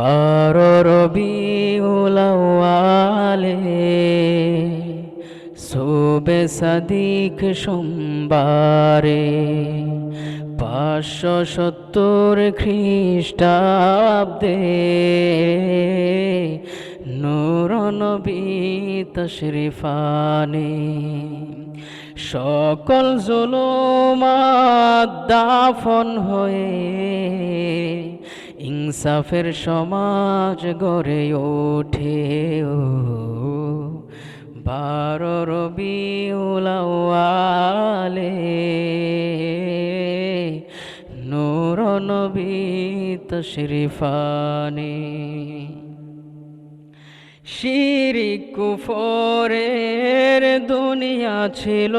আর রবি উলাওয়ালে সোবে সাদিক সোমবারে। পাঁচশো সত্তর খ্রিস্টাব্দে নূর নবী তশরিফানে। সকল জুলুমাত দাফন হয়ে ইনসাফের সমাজ গড়ে ওঠে ও। বারো রবি উলাওয়ালে নূর নবী তশরিফানে। শিরিক কুফরের দুনিয়া ছিল।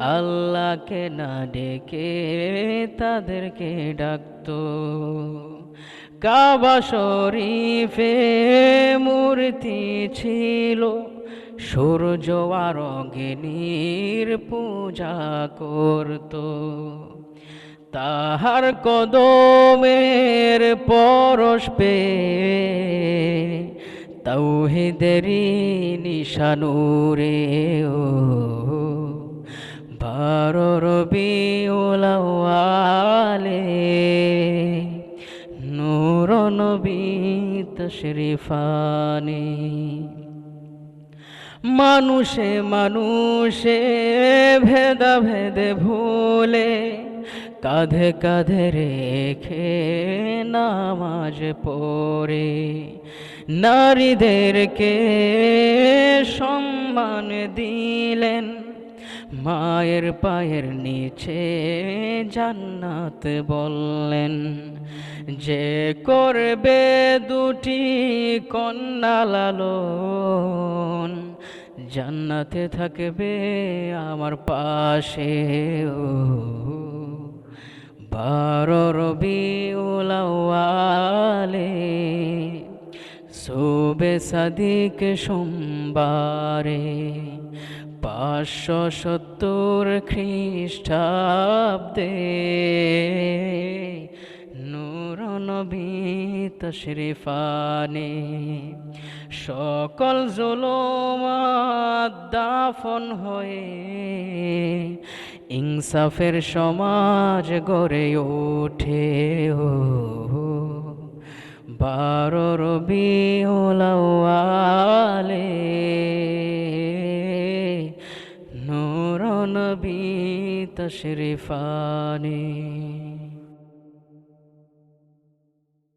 আল্লাহকে না ডেকে তাদেরকে ডাকত। কাবা শরীফে মূর্তি ছিল। সূর্য আর অগ্নির পূজা করত। তাহার কদমের পরশ পে তৌহিদেরি নিশানুরে ও বারো রবি ওলাওয়ালে নূর নবী তশরিফানে। মানুষে মানুষে ভেদা ভেদে ভুলে কাঁধে কাঁধে রেখে নামাজ পড়ে। নারীদেরকে সম্মান দিলেন। মায়ের পায়ের নিচে জান্নাত বললেন, যে করবে দুটি কন্যা লালন, জান্নাতে থাকবে আমার পাশে ও বারো রবি উলাওয়ালে সোবে সাদিক সোমবারে পাঁচশো সত্তর খ্রিস্টাব্দে নূর নবী তশরিফানে সকল জুলুমাত দাফন হয়ে ইনসাফের সমাজ গড়ে ওঠে ও বারো রবি ওলাওয়ালে নূর নবী তশরিফানে।